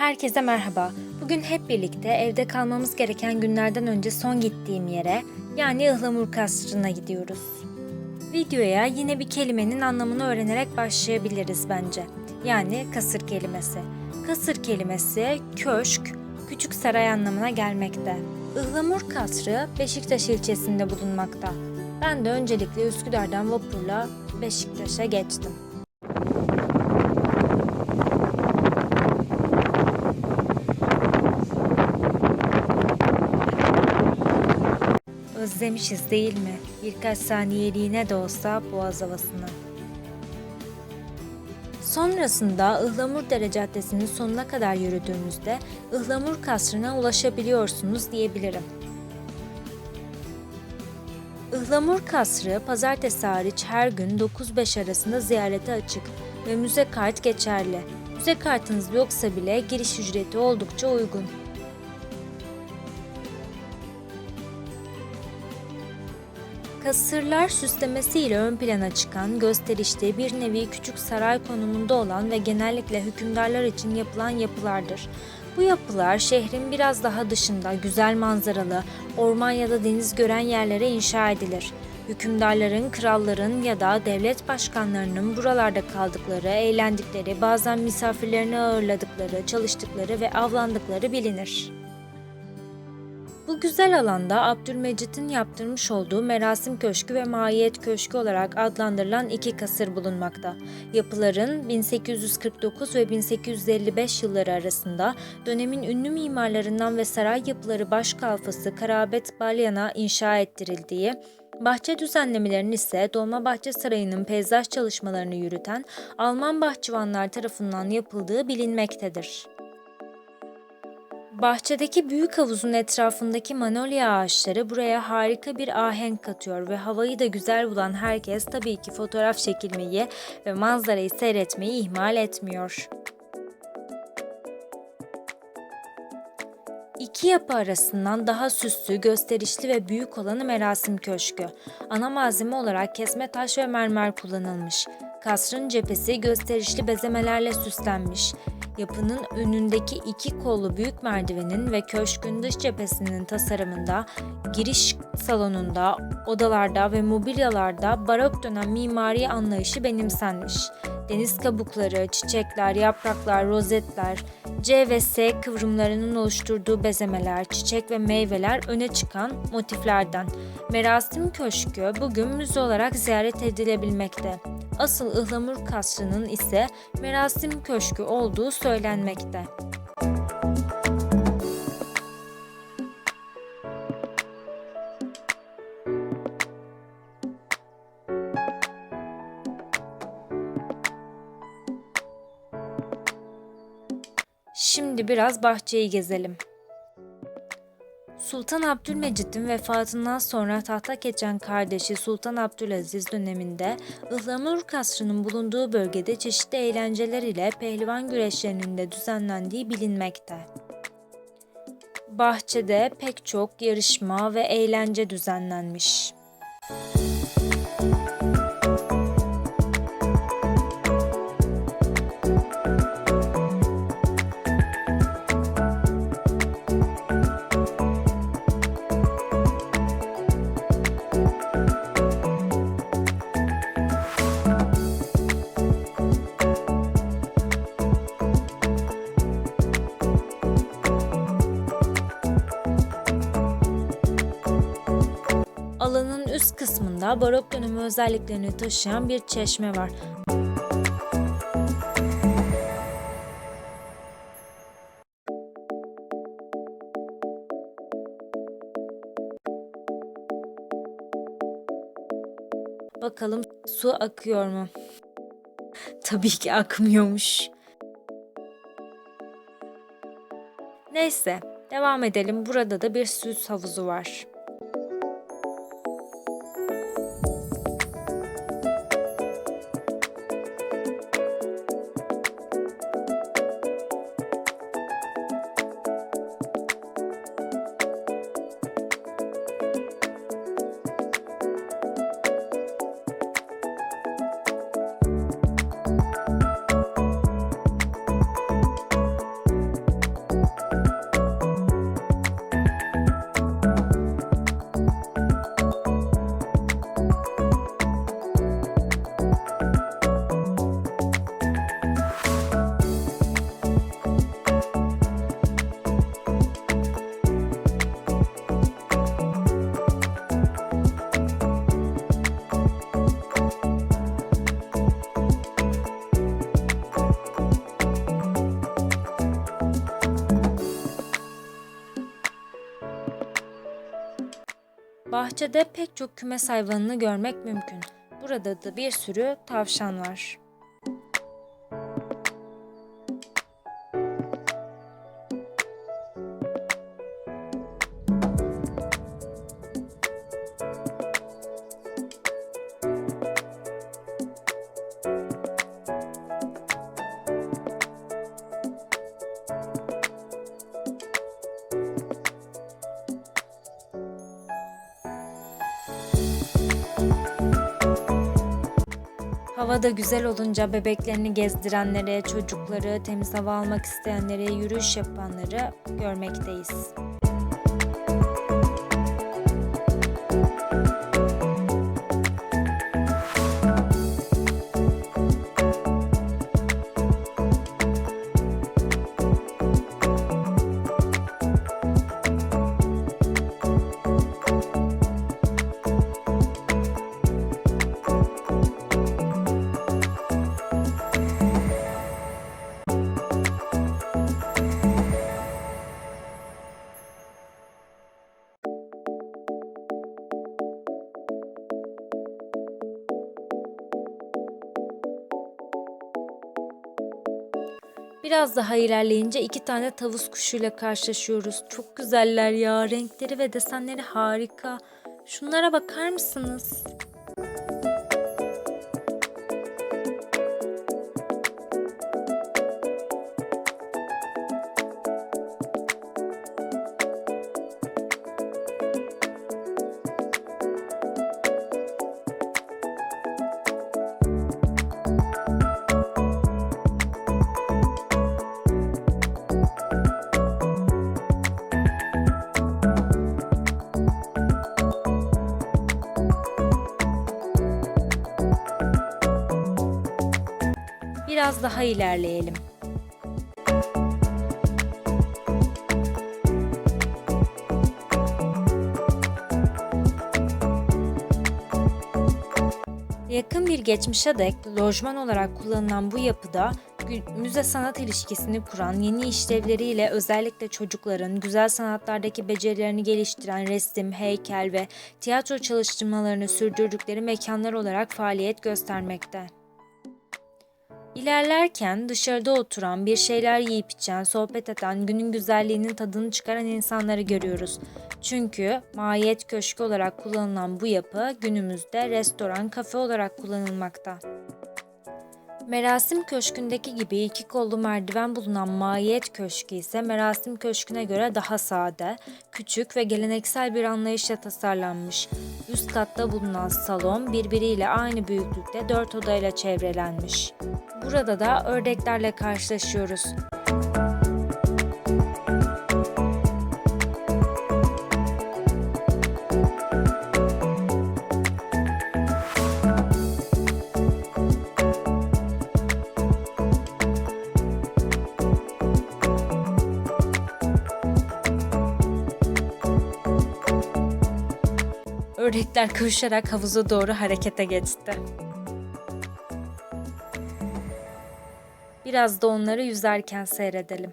Herkese merhaba. Bugün hep birlikte evde kalmamız gereken günlerden önce son gittiğim yere, yani Ihlamur Kasrı'na gidiyoruz. Videoya yine bir kelimenin anlamını öğrenerek başlayabiliriz bence. Yani kasır kelimesi. Kasır kelimesi köşk, küçük saray anlamına gelmekte. Ihlamur Kasrı Beşiktaş ilçesinde bulunmakta. Ben de öncelikle Üsküdar'dan vapurla Beşiktaş'a geçtim. Özlemişiz değil mi? Birkaç saniyeliğine de olsa boğaz havasını. Sonrasında Ihlamurdere Caddesi'nin sonuna kadar yürüdüğünüzde Ihlamur Kasrı'na ulaşabiliyorsunuz diyebilirim. Ihlamur Kasrı pazartesi hariç her gün 9-5 arasında ziyarete açık ve müze kart geçerli. Müze kartınız yoksa bile giriş ücreti oldukça uygun. Kasırlar süslemesiyle ön plana çıkan, gösterişli bir nevi küçük saray konumunda olan ve genellikle hükümdarlar için yapılan yapılardır. Bu yapılar şehrin biraz daha dışında güzel manzaralı, orman ya da deniz gören yerlere inşa edilir. Hükümdarların, kralların ya da devlet başkanlarının buralarda kaldıkları, eğlendikleri, bazen misafirlerini ağırladıkları, çalıştıkları ve avlandıkları bilinir. Bu güzel alanda Abdülmecit'in yaptırmış olduğu Merasim Köşkü ve Mahiyet Köşkü olarak adlandırılan iki kasır bulunmakta. Yapıların 1849 ve 1855 yılları arasında dönemin ünlü mimarlarından ve saray yapıları başkalfası Karabet Balyan'a inşa ettirildiği, Bahçe düzenlemelerinin ise Dolmabahçe Sarayı'nın peyzaj çalışmalarını yürüten Alman bahçıvanlar tarafından yapıldığı bilinmektedir. Bahçedeki büyük havuzun etrafındaki manolya ağaçları buraya harika bir ahenk katıyor ve havayı da güzel bulan herkes tabii ki fotoğraf çekilmeyi ve manzarayı seyretmeyi ihmal etmiyor. İki yapı arasından daha süslü, gösterişli ve büyük olanı Merasim Köşkü. Ana malzeme olarak kesme taş ve mermer kullanılmış. Kasrın cephesi gösterişli bezemelerle süslenmiş. Yapının önündeki iki kollu büyük merdivenin ve köşkün dış cephesinin tasarımında, giriş salonunda, odalarda ve mobilyalarda barok dönem mimari anlayışı benimsenmiş. Deniz kabukları, çiçekler, yapraklar, rozetler, C ve S kıvrımlarının oluşturduğu bezemeler, çiçek ve meyveler öne çıkan motiflerden. Merasim Köşkü bugün müze olarak ziyaret edilebilmekte. Asıl Ihlamur Kasrı'nın ise Merasim Köşkü olduğu söylenmekte. Şimdi biraz bahçeyi gezelim. Sultan Abdülmecit'in vefatından sonra tahta geçen kardeşi Sultan Abdülaziz döneminde Ihlamur Kasrı'nın bulunduğu bölgede çeşitli eğlenceler ile pehlivan güreşlerinin de düzenlendiği bilinmekte. Bahçede pek çok yarışma ve eğlence düzenlenmiş. Alanın üst kısmında barok dönemi özelliklerini taşıyan bir çeşme var. Bakalım su akıyor mu? Tabii ki akmıyormuş. Neyse, devam edelim. Burada da bir süs havuzu var. Bahçede pek çok kümes hayvanını görmek mümkün. Burada da bir sürü tavşan var. Hava da güzel olunca bebeklerini gezdirenlere, çocukları, temiz hava almak isteyenlere, yürüyüş yapanları görmekteyiz. Biraz daha ilerleyince iki tane tavus kuşuyla karşılaşıyoruz. Çok güzeller ya. Renkleri ve desenleri harika. Şunlara bakar mısınız? Biraz daha ilerleyelim. Yakın bir geçmişe dek lojman olarak kullanılan bu yapıda müze sanat ilişkisini kuran yeni işlevleriyle özellikle çocukların güzel sanatlardaki becerilerini geliştiren resim, heykel ve tiyatro çalışmalarını sürdürdükleri mekanlar olarak faaliyet göstermekte. İlerlerken dışarıda oturan, bir şeyler yiyip içen, sohbet eden, günün güzelliğinin tadını çıkaran insanları görüyoruz. Çünkü mahiyet köşkü olarak kullanılan bu yapı günümüzde restoran, kafe olarak kullanılmakta. Merasim Köşkü'ndeki gibi iki kollu merdiven bulunan Mahiyet Köşkü ise Merasim Köşkü'ne göre daha sade, küçük ve geleneksel bir anlayışla tasarlanmış. Üst katta bulunan salon birbiriyle aynı büyüklükte dört odayla çevrelenmiş. Burada da ördeklerle karşılaşıyoruz. Ördekler koşarak havuza doğru harekete geçti. Biraz da onları yüzerken seyredelim.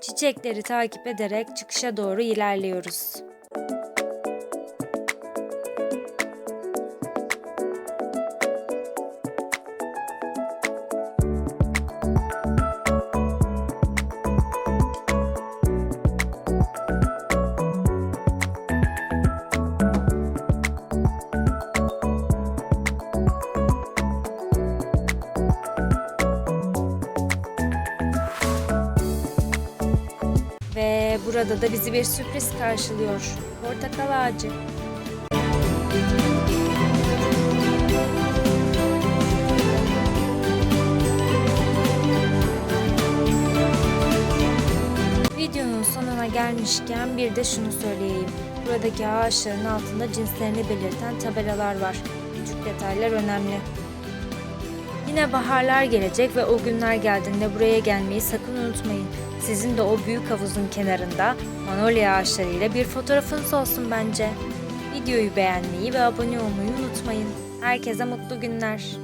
Çiçekleri takip ederek çıkışa doğru ilerliyoruz. Ve burada da bizi bir sürpriz karşılıyor. Portakal ağacı. Videonun sonuna gelmişken bir de şunu söyleyeyim. Buradaki ağaçların altında cinslerini belirten tabelalar var. Küçük detaylar önemli. Yine baharlar gelecek ve o günler geldiğinde buraya gelmeyi sakın unutmayın. Sizin de o büyük havuzun kenarında manolya ağaçlarıyla bir fotoğrafınız olsun bence. Videoyu beğenmeyi ve abone olmayı unutmayın. Herkese mutlu günler.